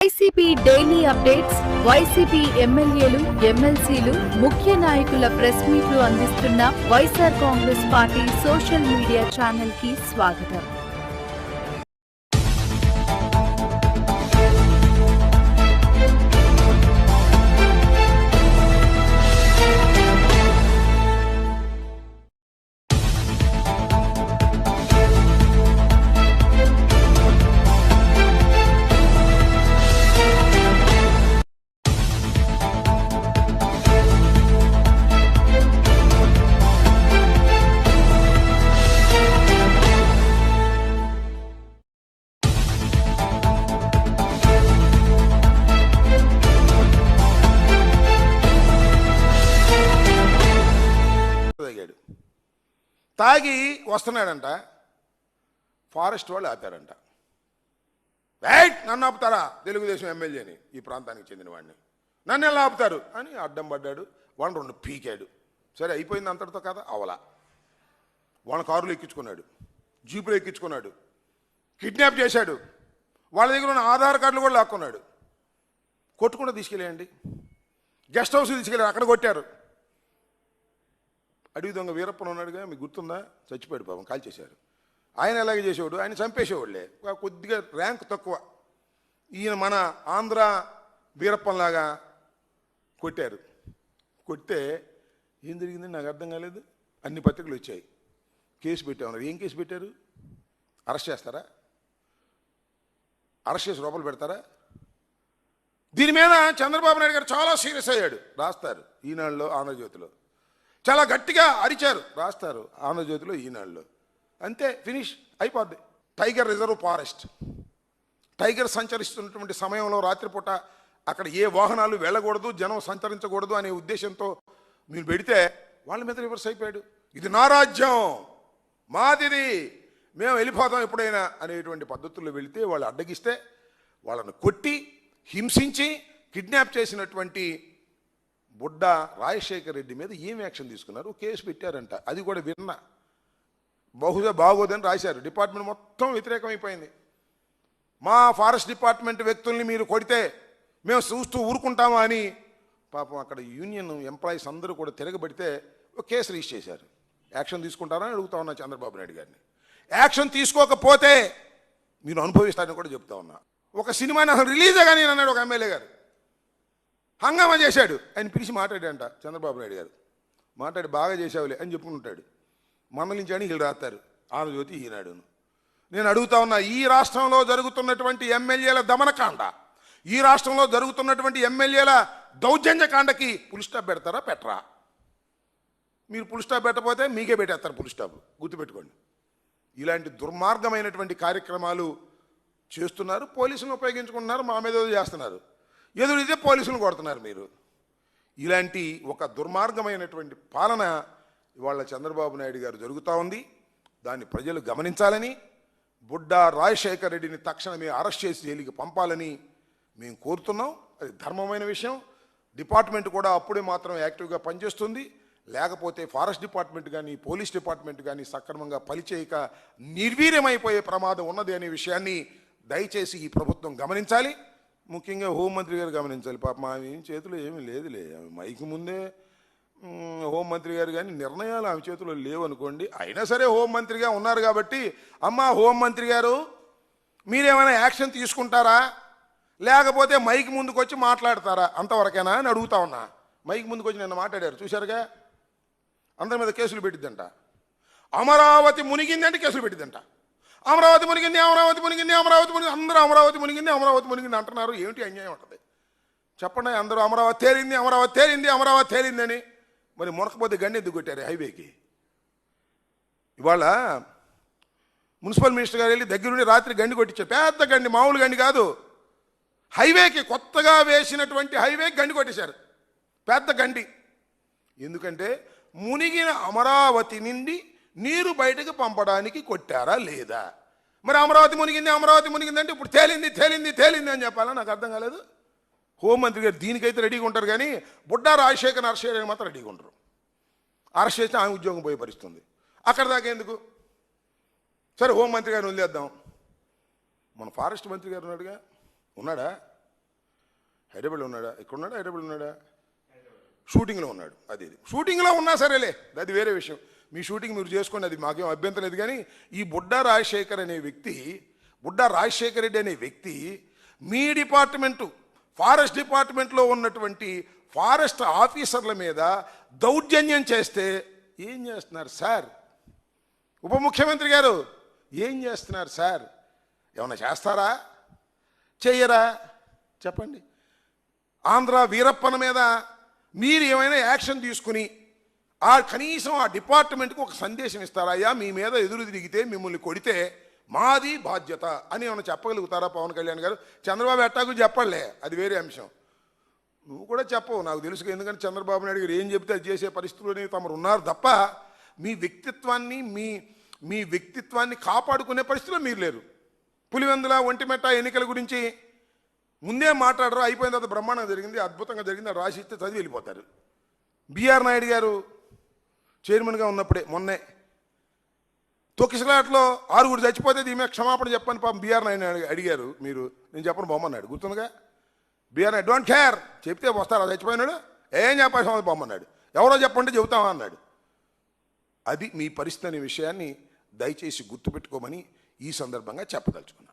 YCP daily updates YCP ఎమ్మెల్యేలు ఎమ్మెల్సీలు ముఖ్య నాయకుల ప్రెస్ మీట్లు అందిస్తున్న YSR Congress party social media ఛానల్కి స్వాగతం. తాగి వస్తున్నాడంట. ఫారెస్ట్ వాళ్ళు ఆపారంట. రైట్ నన్ను ఆపుతారా? తెలుగుదేశం ఎమ్మెల్యేని ఈ ప్రాంతానికి చెందిన వాడిని. నన్ను ఎలా ఆపుతారు? అని అడ్డం పడ్డాడు. వాడిని రెండు పీకాడు. సరే అయిపోయింది అంతటితో కదా అవలా. వాళ్ళ కారులో ఎక్కించుకున్నాడు. జీపులో ఎక్కించుకున్నాడు. కిడ్నాప్ చేశాడు. వాళ్ళ దగ్గర ఉన్న ఆధార్ కార్డులు కూడా లాక్కున్నాడు. కొట్టుకుండా తీసుకెళ్ళేయండి. గెస్ట్ హౌస్ తీసుకెళ్ళారు. అక్కడ కొట్టారు. అడవి దొంగ వీరప్పన్ ఉన్నాడుగా మీకు గుర్తుందా? చచ్చిపోయాడు పాపం కాల్ చేశారు. ఆయన ఎలాగే చేసేవాడు? ఆయన చంపేసేవాళ్ళే కొద్దిగా ర్యాంక్ తక్కువ. ఈయన మన ఆంధ్ర వీరప్పన్లాగా కొట్టారు. కొడితే ఏం జరిగిందని నాకు అర్థం కాలేదు. అన్ని పత్రికలు వచ్చాయి. కేసు పెట్టామన్నారు ఏం కేసు పెట్టారు? అరెస్ట్ చేస్తారా? అరెస్ట్ చేసి లోపల పెడతారా? దీని మీద చంద్రబాబు నాయుడు గారు చాలా సీరియస్ అయ్యాడు. రాస్తారు. ఈనాడులో ఆంధ్రజ్యోతిలో. చాలా గట్టిగా అరిచారు. రాస్తారు ఆంధ్రజ్యోతిలో ఈనాళ్ళు అంతే ఫినిష్ అయిపోద్ది. టైగర్ రిజర్వ్ ఫారెస్ట్ టైగర్ సంచరిస్తున్నటువంటి సమయంలో రాత్రిపూట అక్కడ ఏ వాహనాలు వెళ్ళకూడదు జనం సంచరించకూడదు అనే ఉద్దేశంతో మీరు పెడితే వాళ్ళ మీద రివర్స్ అయిపోయాడు. ఇది నా రాజ్యం మాదిది మేము వెళ్ళిపోతాం ఎప్పుడైనా అనేటువంటి పద్ధతుల్లో వెళితే వాళ్ళు అడ్డగిస్తే వాళ్ళను కొట్టి హింసించి కిడ్నాప్ చేసినటువంటి బుడ్డ రాజశేఖర రెడ్డి మీద ఏం యాక్షన్ తీసుకున్నారు? కేసు పెట్టారంట. అది కూడా విన్నా. బహుశా బాగోదని రాశారు. డిపార్ట్మెంట్ మొత్తం వ్యతిరేకమైపోయింది. మా ఫారెస్ట్ డిపార్ట్మెంట్ వ్యక్తుల్ని మీరు కొడితే మేము చూస్తూ ఊరుకుంటామా అని పాపం అక్కడ యూనియన్ ఎంప్లాయీస్ అందరూ కూడా తిరగబడితే ఒక కేసు రిజిస్టర్ చేశారు. యాక్షన్ తీసుకుంటారని అడుగుతా ఉన్నా చంద్రబాబు నాయుడు గారిని. యాక్షన్ తీసుకోకపోతే మీరు అనుభవిస్తారని కూడా చెప్తా ఉన్నా. ఒక సినిమాని అసలు రిలీజ్ కానీ అన్నాడు ఒక ఎమ్మెల్యే గారు. హంగామా చేశాడు. ఆయన పిలిచి మాట్లాడాడంట చంద్రబాబు నాయుడు గారు. మాట్లాడి బాగా చేసావులే అని చెప్పుకుంటాడు మందలించాడు వీళ్ళు రాస్తారు ఆంధ్రజ్యోతి ఈనాడును నేను అడుగుతా ఉన్నా ఈ రాష్ట్రంలో జరుగుతున్నటువంటి ఎమ్మెల్యేల దమనకాండ ఈ రాష్ట్రంలో జరుగుతున్నటువంటి ఎమ్మెల్యేల దౌర్జన్యకాండకి పులిస్టాప్ పెడతారా పెట్టరా? మీరు పులిస్టాప్ పెట్టపోతే పెట్టకపోతే మీకే పెట్టేస్తారు పులిస్టాప్ గుర్తుపెట్టుకోండి. ఇలాంటి దుర్మార్గమైనటువంటి కార్యక్రమాలు చేస్తున్నారు పోలీసులను ఉపయోగించుకుంటున్నారు మా మీద చేస్తున్నారు. ఎదురైతే పోలీసులను కొడుతున్నారు మీరు. ఇలాంటి ఒక దుర్మార్గమైనటువంటి పాలన ఇవాళ చంద్రబాబు నాయుడు గారు జరుగుతూ ఉంది. దాన్ని ప్రజలు గమనించాలని బుడ్డ రాజశేఖర్ రెడ్డిని తక్షణమే అరెస్ట్ చేసి జైలుకి పంపాలని మేము కోరుతున్నాం. అది ధర్మమైన విషయం. డిపార్ట్మెంట్ కూడా అప్పుడే మాత్రం యాక్టివ్గా పనిచేస్తుంది. లేకపోతే ఫారెస్ట్ డిపార్ట్మెంట్ కానీ పోలీస్ డిపార్ట్మెంట్ కానీ సక్రమంగా పనిచేయక నిర్వీర్యమైపోయే ప్రమాదం ఉన్నది అనే విషయాన్ని దయచేసి ఈ ప్రభుత్వం గమనించాలి. ముఖ్యంగా హోంమంత్రి గారు గమనించాలి. పాప మా ఏం చేతిలో ఏమీ లేదులే. ఆమె మైక్ ముందే హోంమంత్రి గారు కానీ నిర్ణయాలు ఆమె చేతిలో లేవనుకోండి అయినా సరే హోంమంత్రిగా ఉన్నారు కాబట్టి అమ్మ హోంమంత్రి గారు మీరేమైనా యాక్షన్ తీసుకుంటారా? లేకపోతే మైక్ ముందుకు వచ్చి మాట్లాడతారా? అంతవరకేనా అని అడుగుతా ఉన్నా. మైక్ ముందుకు వచ్చి నిన్న మాట్లాడారు. చూశారుగా? అందరి మీద కేసులు పెట్టిద్దంట. అమరావతి మునిగిందంటే కేసులు పెట్టిద్దంట. అమరావతి మునిగింది అమరావతి మునిగింది అమరావతి మునిగింది అందరూ అమరావతి మునిగింది అమరావతి మునిగింది అంటున్నారు. ఏమిటి అన్యాయం ఉంటుంది? చెప్పండి అందరూ అమరావతి తేలింది అమరావతి తేలింది అమరావతి తేలింది అని. మరి మునకపోతే గండి ఎందుకు కొట్టారు హైవేకి? ఇవాళ మున్సిపల్ మినిస్టర్ గారు వెళ్ళి దగ్గరుండి రాత్రి గండి కొట్టించారు. పెద్ద గండి మామూలు గండి కాదు. హైవేకి కొత్తగా వేసినటువంటి హైవేకి గండి కొట్టేశారు. పెద్ద గండి. ఎందుకంటే మునిగిన అమరావతి నుండి నీరు బయటకు పంపడానికి కొట్టారా లేదా? మరి అమరావతి మునిగింది అమరావతి మునిగింది అంటే ఇప్పుడు తేలింది తేలింది తేలింది అని చెప్పాలా? నాకు అర్థం కాలేదు. హోంమంత్రి గారు దీనికైతే రెడీగా ఉంటారు కానీ బుడ్డా రాజశేఖర్ అరెస్ట్ చేయడానికి మాత్రం రెడీగా ఉంటారు అరెస్ట్ చేస్తే ఆమె ఉద్యోగం పోయే పరిస్థితుంది. అక్కడ దాకా ఎందుకు? సరే హోంమంత్రి గారిని వదిలేద్దాం. మన ఫారెస్ట్ మంత్రి గారు ఉన్నాడుగా? ఉన్నాడా? హైదరాబాద్ ఉన్నాడా? ఇక్కడ ఉన్నాడా? హైదరాబాద్ ఉన్నాడా? షూటింగ్లో ఉన్నాడు. అది ఇది షూటింగ్లో ఉన్నా సరేలే అది వేరే విషయం. మీ షూటింగ్ మీరు చేసుకోండి అది మాకేం అభ్యంతరం లేదు. కానీ ఈ బుడ్డా రాజశేఖర్ అనే వ్యక్తి బుడ్డా రాజశేఖర్ రెడ్డి అనే వ్యక్తి మీ డిపార్ట్మెంటు ఫారెస్ట్ డిపార్ట్మెంట్లో ఉన్నటువంటి ఫారెస్ట్ ఆఫీసర్ల మీద దౌర్జన్యం చేస్తే ఏం చేస్తున్నారు సార్? ఉప ముఖ్యమంత్రి గారు ఏం చేస్తున్నారు సార్? ఏమైనా చేస్తారా? చెయ్యరా? చెప్పండి. ఆంధ్ర వీరప్పన మీద మీరు ఏమైనా యాక్షన్ తీసుకుని ఆ కనీసం ఆ డిపార్ట్మెంట్కి ఒక సందేశం ఇస్తారయ్యా మీ మీద ఎదురు తిరిగితే మిమ్మల్ని కొడితే మాది బాధ్యత అని ఏమైనా చెప్పగలుగుతారా పవన్ కళ్యాణ్ గారు? చంద్రబాబు ఎట్టాకు చెప్పలే అది వేరే అంశం. నువ్వు కూడా చెప్పవు నాకు తెలుసు ఎందుకంటే చంద్రబాబు నాయుడు గారు ఏం చెప్తే అది చేసే పరిస్థితుల్లోనే తమరు ఉన్నారు తప్ప మీ వ్యక్తిత్వాన్ని మీ మీ వ్యక్తిత్వాన్ని కాపాడుకునే పరిస్థితిలో మీరు లేరు. పులివెందుల ఒంటిమెట్ట ఎన్నికల గురించి ముందే మాట్లాడరు అయిపోయిన తర్వాత బ్రహ్మాండంగా జరిగింది అద్భుతంగా జరిగింది రాసి ఇస్తే చదివి వెళ్ళిపోతారు. బీఆర్ నాయుడు గారు చైర్మన్గా ఉన్నప్పుడే మొన్నే తొక్కిసలాట్లో ఆరుగురు చచ్చిపోతే దీని మీద క్షమాపణ చెప్పని పాపం బీఆర్ నాయన అడిగారు మీరు. నేను చెప్పను బొమ్మన్నాడు. గుర్తుందిగా? బీఆర్ నాయుడు డోంట్ కేర్ చెప్తే వస్తారా చచ్చిపోయినాడు. ఏం చెప్పాల్సిన బొమ్మన్నాడు. ఎవరో చెప్పండి చెబుతామా అన్నాడు. అది మీ పరిస్థితి అనే విషయాన్ని దయచేసి గుర్తుపెట్టుకోమని ఈ సందర్భంగా చెప్పదలుచుకున్నాను.